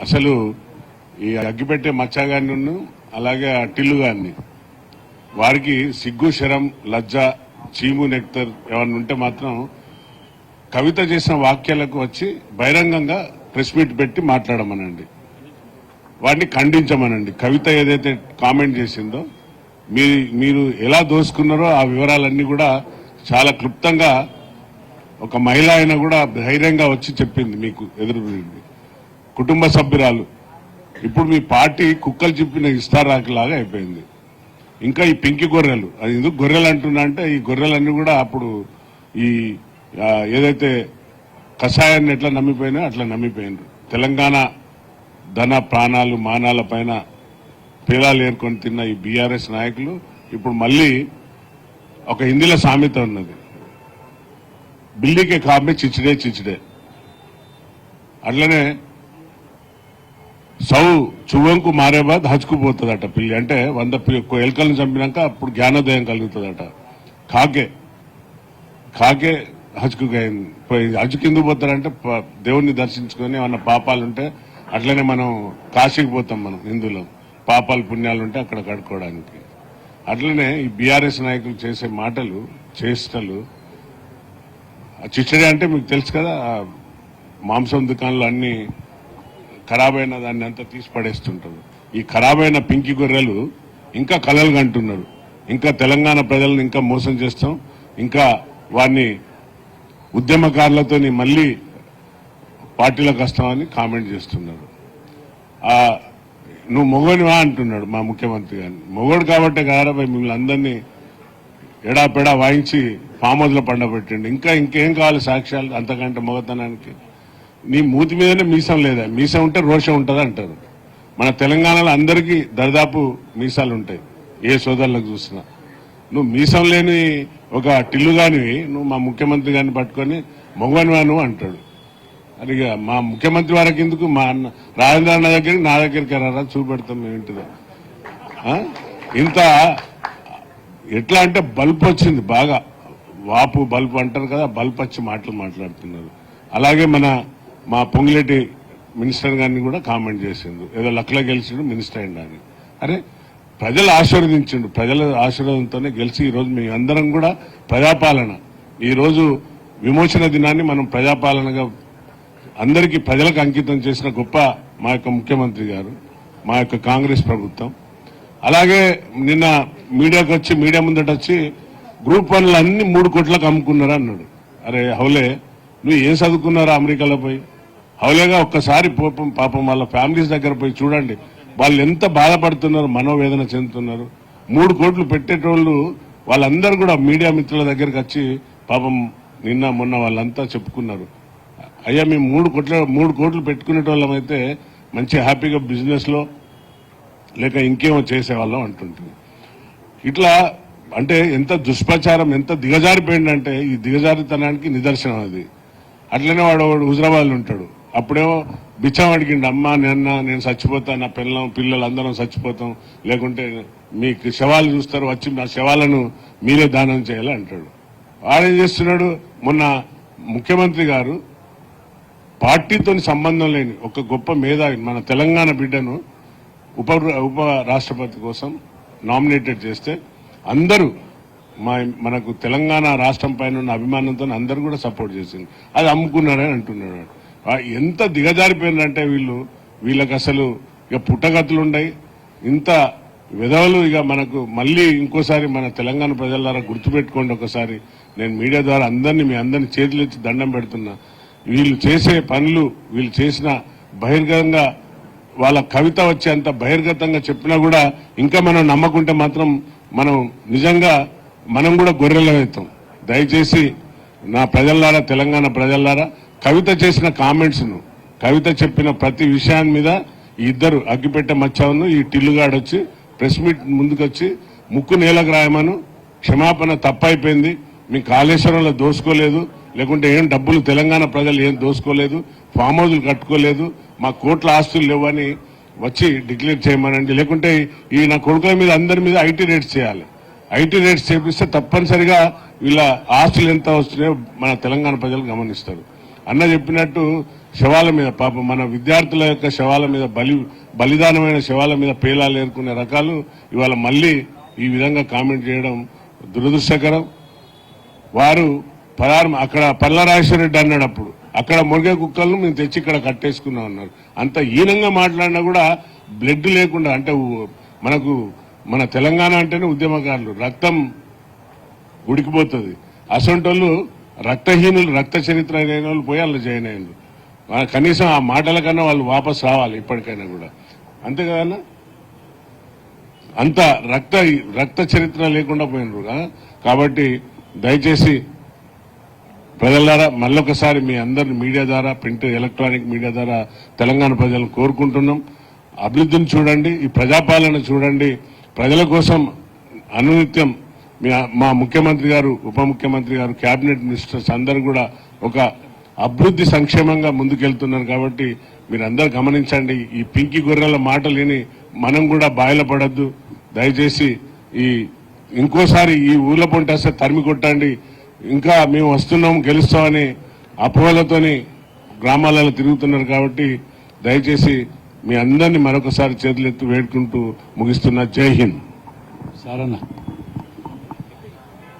అసలు ఈ అగ్గిపెట్టే మచ్చగాన్ని అలాగే ఆ టిల్లు గారిని వారికి సిగ్గు శరం లజ్జ చీము నెక్తర్ ఏమన్నా ఉంటే మాత్రం కవిత చేసిన వాక్యాలకు వచ్చి బహిరంగంగా ప్రెస్ మీట్ పెట్టి మాట్లాడమనండి. వాటిని ఖండించమనండి. కవిత ఏదైతే కామెంట్ చేసిందో మీ మీరు ఎలా దోసుకున్నారో ఆ వివరాలన్నీ కూడా చాలా క్లుప్తంగా ఒక మహిళ అయినా కూడా ధైర్యంగా వచ్చి చెప్పింది మీకు ఎదురు కుటుంబ సభ్యురాలు. ఇప్పుడు మీ పార్టీ కుక్కలు చెప్పిన ఇస్తారాకులాగా అయిపోయింది. ఇంకా ఈ పింకి గొర్రెలు. అది ఎందుకు గొర్రెలు అంటున్నా అంటే ఈ గొర్రెలన్నీ కూడా అప్పుడు ఈ ఏదైతే కషాయాన్ని ఎట్లా నమ్మిపోయినా అట్లా నమ్మిపోయినారు. తెలంగాణ ధన ప్రాణాలు మానాల పైన పేలాలు ఏర్కొని తిన్న ఈ బీఆర్ఎస్ నాయకులు ఇప్పుడు మళ్ళీ ఒక హిందీలో సామెత ఉన్నది. బిల్లీకే కామే చిచ్చిడే చిచ్చిడే. అట్లనే చౌ చువ్వంకు మారే బాద్ హజ్కు పోతుందట పిల్లి. అంటే వంద ఎలుకలను చంపినాక అప్పుడు జ్ఞానోదయం కలుగుతుందట. కాకే కాకే హచ్చుకు పోయింది పోయి ఎందుకు పోతారంటే దేవుణ్ణి దర్శించుకొని ఏమన్నా పాపాలు ఉంటే అట్లనే మనం కాశీకి పోతాం మనం హిందువులు. పాపాలు పుణ్యాలు ఉంటే అక్కడ కడుక్కోవడానికి. అట్లనే ఈ బీఆర్ఎస్ నాయకులు చేసే మాటలు చేష్టలు చిచ్చడి అంటే మీకు తెలుసు కదా మాంసం దుకాణాలు అన్నీ ఖరాబ్ అయిన దాన్ని అంతా తీసి పడేస్తుంటారు ఈ ఖరాబ్ అయిన పింకి గొర్రెలు ఇంకా కలలు కంటున్నారు. ఇంకా తెలంగాణ ప్రజలను ఇంకా మోసం చేస్తాం. ఇంకా వారిని ఉద్యమకారులతో మళ్ళీ పార్టీలకు వస్తామని కామెంట్ చేస్తున్నారు. నువ్వు మొగోనివా అంటున్నాడు మా ముఖ్యమంత్రి గారిని మొగోడు కాబట్టే కారా మిమ్మల్ని అందరినీ ఎడాపెడా వాయించి పామోదులో పండబెట్టండి ఇంకా ఇంకేం కావాలి సాక్ష్యాలు అంతకంటే మొగతనానికి? నీ మూతి మీదనే మీసం లేదా? మీసం ఉంటే రోషం ఉంటుంది అంటారు. మన తెలంగాణలో అందరికీ దరిదాపు మీసాలు ఉంటాయి. ఏ సోదరులకు చూసినా. నువ్వు మీసం లేని ఒక టిల్లు కానివి నువ్వు మా ముఖ్యమంత్రి గారిని పట్టుకొని మొగనివా నువ్వు అంటాడు. అది ఇక మా ముఖ్యమంత్రి వారికి ఎందుకు? మా అన్న రాజేంద్ర అన్న దగ్గరికి నా దగ్గరికి రారా? చూపెడతాం మేము ఇంత ఎట్లా అంటే బల్బ్ వచ్చింది బాగా. వాపు బల్బ్ అంటారు కదా బల్బ్ వచ్చి మాటలు మాట్లాడుతున్నారు. అలాగే మన మా పొంగిలేటి మినిస్టర్ గారిని కూడా కామెంట్ చేసిండు. ఏదో లక్లో గెలిచిండు మినిస్టర్ అయిండు అని అరే ప్రజలు ఆశీర్వదించిండు. ప్రజల ఆశీర్వాదంతోనే గెలిచి ఈ రోజు మేము అందరం కూడా ప్రజాపాలన. ఈరోజు విమోచన దినాన్ని మనం ప్రజాపాలనగా అందరికీ ప్రజలకు అంకితం చేసిన గొప్ప మా యొక్క ముఖ్యమంత్రి గారు మా యొక్క కాంగ్రెస్ ప్రభుత్వం. అలాగే నిన్న మీడియాకు వచ్చి మీడియా ముందట వచ్చి గ్రూప్ వన్లు అన్ని మూడు కోట్లకు అమ్ముకున్నారా అన్నాడు అరే హౌలే నువ్వు ఏం చదువుకున్నారా అమెరికాలో పోయి? హౌలేగా ఒక్కసారి పాపం పాపం వాళ్ళ ఫ్యామిలీస్ దగ్గర పోయి చూడండి. వాళ్ళు ఎంత బాధపడుతున్నారు మనోవేదన చెందుతున్నారు. మూడు కోట్లు పెట్టేటోళ్ళు వాళ్ళందరూ కూడా మీడియా మిత్రుల దగ్గరికి వచ్చి పాపం నిన్న మొన్న వాళ్ళంతా చెప్పుకున్నారు. అయ్యా మేము మూడు కోట్ల మూడు కోట్లు పెట్టుకునేటోళ్ళం అయితే మంచి హ్యాపీగా బిజినెస్లో లేక ఇంకేమో చేసేవాళ్ళం అంటుంటుంది. ఇట్లా అంటే ఎంత దుష్ప్రచారం ఎంత దిగజారిపోయిందంటే ఈ దిగజారితనానికి నిదర్శనం అది. అట్లనే వాడు వాడు హుజరాబాద్లో ఉంటాడు. అప్పుడేమో బిచ్చం అడిగిండు అమ్మ నిన్న నేను చచ్చిపోతా నా పిల్లం పిల్లలు అందరం చచ్చిపోతాం. లేకుంటే మీకు శవాలు చూస్తారు వచ్చి నా శవాలను మీరే దానం చేయాలి అంటాడు. వాడేం చేస్తున్నాడు? మొన్న ముఖ్యమంత్రి గారు పార్టీతో సంబంధం లేని ఒక గొప్ప మేధావి మన తెలంగాణ బిడ్డను ఉప ఉప రాష్ట్రపతి కోసం నామినేటెడ్ చేస్తే అందరూ మా మనకు తెలంగాణ రాష్ట్రం పైన ఉన్న అభిమానంతో అందరూ కూడా సపోర్ట్ చేసింది. అది అమ్ముకున్నారని అంటున్నాడు. ఎంత దిగజారిపోయిందంటే వీళ్ళు వీళ్ళకి అసలు ఇక పుట్టగతులు ఉన్నాయి. ఇంత విధవలు ఇక మనకు మళ్ళీ ఇంకోసారి మన తెలంగాణ ప్రజల ద్వారా గుర్తుపెట్టుకోండి ఒకసారి. నేను మీడియా ద్వారా అందరినీ మీ అందరినీ చేతులు దండం పెడుతున్నా. వీళ్ళు చేసే పనులు వీళ్ళు చేసిన బహిర్గతంగా వాళ్ళ కవిత వచ్చేంత బహిర్గతంగా చెప్పినా కూడా ఇంకా మనం నమ్మకుంటే మాత్రం మనం నిజంగా మనం కూడా గొర్రెల అవుతాం దయచేసి నా ప్రజలారా తెలంగాణ ప్రజలారా కవిత చేసిన కామెంట్స్ను కవిత చెప్పిన ప్రతి విషయాన్ని మీద ఇద్దరు అగ్గిపెట్టె మచ్చావును ఈ టిల్లుగాడు వచ్చి ప్రెస్ మీట్ ముందుకొచ్చి ముక్కు నేలకు రాయమను క్షమాపణ తప్పైపోయింది. మీ కాళేశ్వరంలో దోసుకోలేదు లేకుంటే ఏం డబ్బులు తెలంగాణ ప్రజలు ఏం దోసుకోలేదు ఫామ్ హౌజులు కట్టుకోలేదు మా కోట్ల ఆస్తులు లేవని వచ్చి డిక్లేర్ చేయమనండి. లేకుంటే ఈ నా కొడుకుల మీద అందరి మీద ఐటీ రేట్స్ చేయాలి. ఐటీ రేట్స్ చేపిస్తే తప్పనిసరిగా వీళ్ళ ఆస్తులు ఎంత వస్తున్నాయో మన తెలంగాణ ప్రజలు గమనిస్తారు. అన్న చెప్పినట్టు శవాల మీద పాపం మన విద్యార్థుల యొక్క శవాల మీద బలి బలిదానమైన శవాల మీద పేలాలు ఏర్కొనే రకాలు ఇవాళ మళ్ళీ ఈ విధంగా కామెంట్ చేయడం దురదృష్టకరం. వారు పదార్థం అక్కడ పల్లరాజేశ్వరరెడ్డి అన్నాడు అప్పుడు అక్కడ మురిగే కుక్కలను మేము తెచ్చి ఇక్కడ కట్టేసుకున్నాం అన్నారు. అంత హీనంగా మాట్లాడినా కూడా బ్లడ్ లేకుండా అంటే మనకు మన తెలంగాణ అంటేనే ఉద్యమకారులు. రక్తం ఉడికిపోతుంది. అసొంటోళ్ళు రక్తహీనులు రక్త చరిత్ర అయిన వాళ్ళు పోయి వాళ్ళు జాయిన్ అయ్యారు కనీసం ఆ మాటల కన్నా వాళ్ళు వాపస్ రావాలి ఇప్పటికైనా కూడా. అంతే కదన్నా అంత రక్త రక్త చరిత్ర లేకుండా పోయినరు కాబట్టి దయచేసి ప్రజలారా మళ్ళొకసారి మీ అందరిని మీడియా ద్వారా ప్రింట్ ఎలక్ట్రానిక్ మీడియా ద్వారా తెలంగాణ ప్రజలను కోరుకుంటున్నాం. అభివృద్ధిని చూడండి ఈ ప్రజాపాలన చూడండి. ప్రజల కోసం అనునిత్యం మా ముఖ్యమంత్రి గారు ఉప ముఖ్యమంత్రి గారు కేబినెట్ మినిస్టర్స్ అందరూ కూడా ఒక అభివృద్ధి సంక్షేమంగా ముందుకెళ్తున్నారు కాబట్టి మీరందరూ గమనించండి ఈ పింకి గొర్రెల మాట లేని మనం కూడా బాయలపడద్దు. దయచేసి ఈ ఇంకోసారి ఈ ఊళ్ళ పొంటేస్తే తరిమి కొట్టండి. ఇంకా మేము వస్తున్నాం గెలుస్తామని అపోహలతోని గ్రామాలలో తిరుగుతున్నారు కాబట్టి దయచేసి మీ అందరినీ మరొకసారి చేతులెత్తి వేడుకుంటూ ముగిస్తున్నా. జై హింద్. సరేనా